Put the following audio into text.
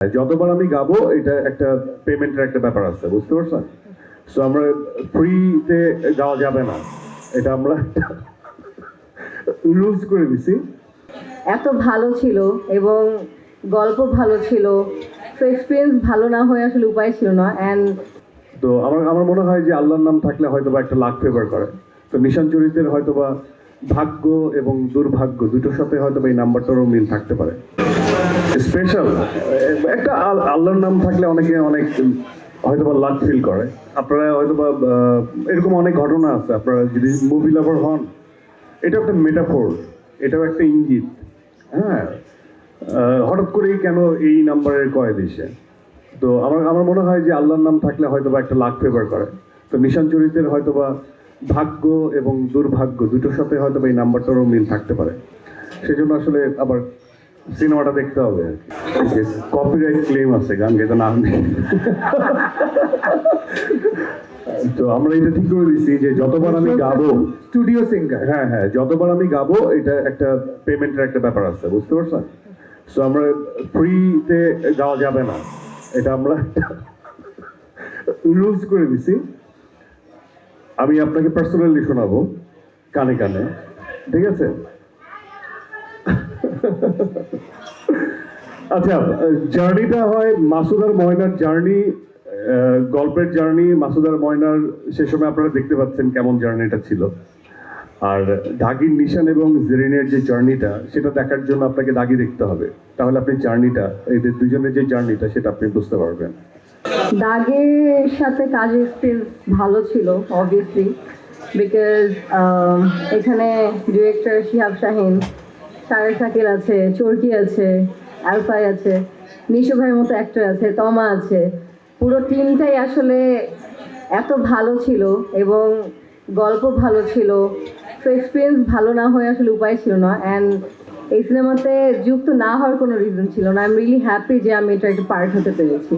যতবার আমি গাবো এটা একটা পেমেন্টের একটা ব্যাপার আছে বুঝতে পারছেন? সো আমরা ফ্রিতে গাওয়া যাবে না। এটা আমরা রুলস করে দিছি। এত ভালো ছিল এবং গল্প ভালো ছিল তো এক্সপিরিয়েন্স ভালো না হয়ে আসলে উপায় ছিল না অ্যান্ড তো আমার আমার মনে হয় যে আল্লাহর নাম থাকলে হয়তো বা একটা লাখ ফেভার করে। তো নিশান চরিত্রের হয়তো বা ভাগ্য এবং দুর্ভাগ্য দুটোর সাথে হয়তো এই নাম্বারটারও মিল থাকতে পারে। স্পেশাল একটা আল- আল্লাহর নাম থাকলে অনেকে অনেক হয়তো বা লাক ফিল করে। আপনারা হয়তো বা এরকম অনেক ঘটনা আছে। আপনারা যদি মুভি লাভার হন এটা একটা মেটাফোর এটাও একটা ইঙ্গিত। হ্যাঁ হঠাৎ করেই কেন এই নাম্বারের কয় দিছে? তো আমার আমার মনে হয় যে আল্লাহর নাম থাকলে হয়তো বা একটা লাক ফেভার করে। তো নিশান চরিত্রের হয়তো বা ভাগ্য এবং দুর্ভাগ্য দুটোর সাথে হয়তো এই নাম্বারটারও মিল থাকতে পারে। সেজন্য আসলে আবার সিনেমাটা দেখতে হবে আর কি। কপিরাইট ক্লেম আছে গান গেতে না তো আমরা এটা ঠিক করে দিচ্ছি যে যতবার আমি গাবো স্টুডিও সিঙ্গার হ্যাঁ হ্যাঁ যতবার আমি গাবো এটা একটা পেমেন্টের একটা ব্যাপার আছে বুঝতে পারছেন? সো আমরা ফ্রিতে গাওয়া যাবে না। এটা আমরা রুলস করে দিছি আমি আপনাকে পার্সোনালি শোনাবো, কানে কানে, ঠিক আছে? আচ্ছা জার্নিটা হয় মাসুদার ময়নার জার্নি গল্পের জার্নি মাসুদার ময়নার সে সময় আপনারা দেখতে পাচ্ছেন কেমন জার্নিটা ছিল। আর দাগির নিশান এবং জেরিনের যে জার্নিটা সেটা দেখার জন্য আপনাকে দাগি দেখতে হবে। তাহলে আপনি জার্নিটা এদের দুজনের যে জার্নিটা সেটা আপনি বুঝতে পারবেন। দাগের সাথে কাজের এক্সপিরিয়েন্স ভালো ছিল অবভিয়াসলি বিকজ এখানে ডিরেক্টর শিহাব শাহিন সারে শাকিল আছে, চরকি আছে, আলফাই আছে, নিশু ভাইয়ের মতো অ্যাক্টর আছে, তমা আছে, পুরো টিমটাই আসলে এত ভালো ছিল এবং গল্প ভালো ছিল, তো এক্সপিরিয়েন্স ভালো না হয়ে আসলে উপায় ছিল না অ্যান্ড এই সিনেমাতে যুক্ত না হওয়ার কোনো রিজন ছিল না। আই এম রিয়েলি হ্যাপি যে আমি এটা একটা পার্ট হতে পেরেছি।